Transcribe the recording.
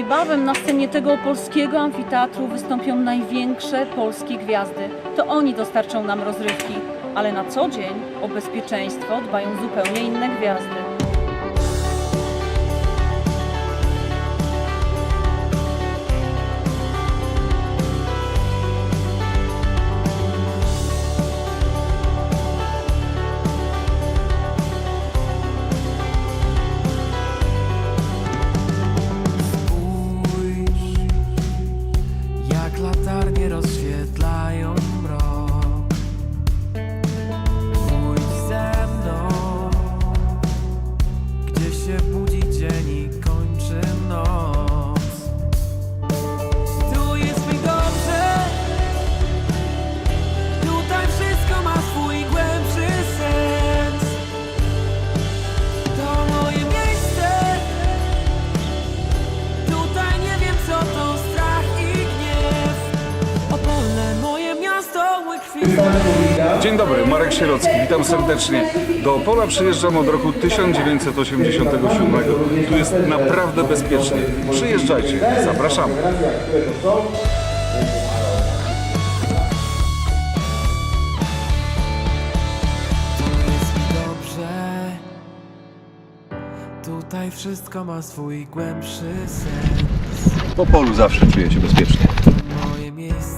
Niebawem na scenie tego polskiego amfiteatru wystąpią największe polskie gwiazdy. To oni dostarczą nam rozrywki, ale na co dzień o bezpieczeństwo dbają zupełnie inne gwiazdy. Dzień dobry, Marek Sierocki, witam serdecznie. Do Opola przyjeżdżam od roku 1987. Tu jest naprawdę bezpiecznie. Przyjeżdżajcie, zapraszamy. Tutaj wszystko ma swój głębszy sens Po polu zawsze czuję się bezpiecznie. Moje miejsce